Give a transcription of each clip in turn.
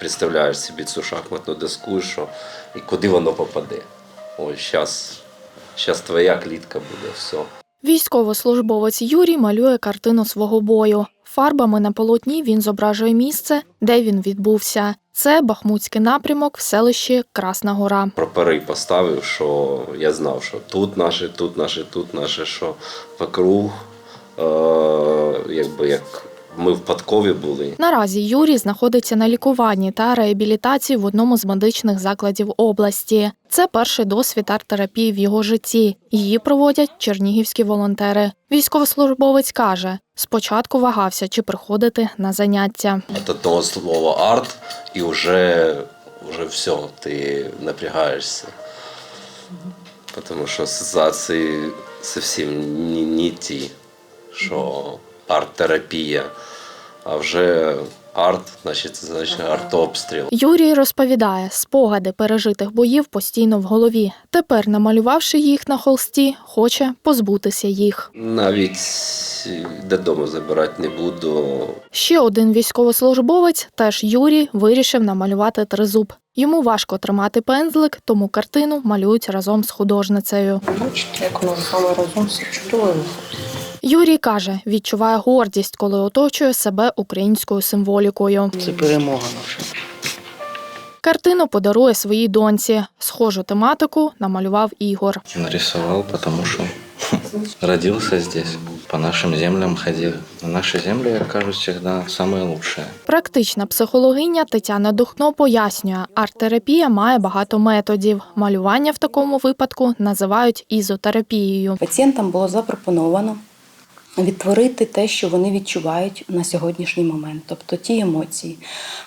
Представляєш собі цю шахматну доску, що і куди воно попаде. Ось зараз, зараз твоя клітка буде, все. Військовослужбовець Юрій малює картину свого бою. Фарбами на полотні він зображує місце, де він відбувся. Це Бахмутський напрямок в селищі Красна Гора. Прапори поставив, що я знав, що тут наші, тут наші, тут наші, що вокруг, е, якби як ми впадкові були. Наразі Юрій знаходиться на лікуванні та реабілітації в одному з медичних закладів області. Це перший досвід арт-терапії в його житті. Її проводять чернігівські волонтери. Військовослужбовець каже, спочатку вагався, чи приходити на заняття. От одного слова арт, і вже, вже все, ти напрягаєшся. Тому що асоціації зовсім не, не ті, що арт-терапія, а вже арт, значить, це значить артобстріл. Юрій розповідає, спогади пережитих боїв постійно в голові. Тепер, намалювавши їх на холсті, хоче позбутися їх. Навіть додому забирати не буду. Ще один військовослужбовець, теж Юрій, вирішив намалювати тризуб. Йому важко тримати пензлик, тому картину малюють разом з художницею. Бачите, як воно з вами разом все чудово. Юрій каже, відчуває гордість, коли оточує себе українською символікою. Це перемога наша. Картину подарує своїй доньці. Схожу тематику намалював Ігор. Нарисовал, потому что родился здесь, по нашим землям ходил. А Наши земли, как кажут, всегда самые. Практична психологиня Тетяна Духно пояснює, арт-терапія має багато методів. Малювання в такому випадку називають ізотерапією. Пацієнтам було запропоновано відтворити те, що вони відчувають на сьогоднішній момент, тобто ті емоції,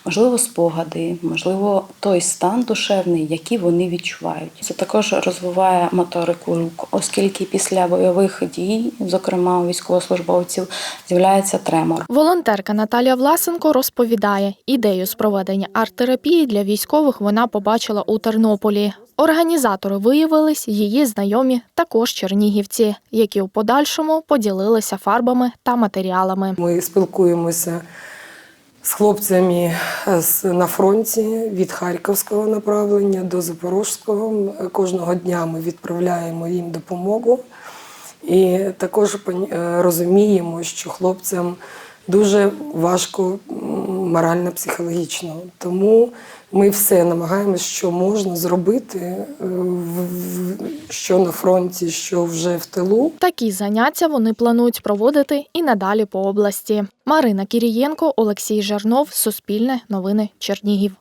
можливо, спогади, можливо, той стан душевний, який вони відчувають. Це також розвиває моторику рук, оскільки після бойових дій, зокрема у військовослужбовців, з'являється тремор. Волонтерка Наталія Власенко розповідає, ідею з проведення арт-терапії для військових вона побачила у Тернополі. Організатори виявились її знайомі також чернігівці, які у подальшому поділилися фарбами та матеріалами. Ми спілкуємося з хлопцями е, на фронті від Харківського направлення до Запорізького. Кожного дня ми відправляємо їм допомогу. І також е, розуміємо, що хлопцям дуже важко морально-психологічно. Тому ми все намагаємося, що можна зробити, е, що на фронті, що вже в тилу. Такі заняття вони планують проводити і надалі по області. Марина Кірієнко, Олексій Жернов, Суспільне, Новини Чернігів.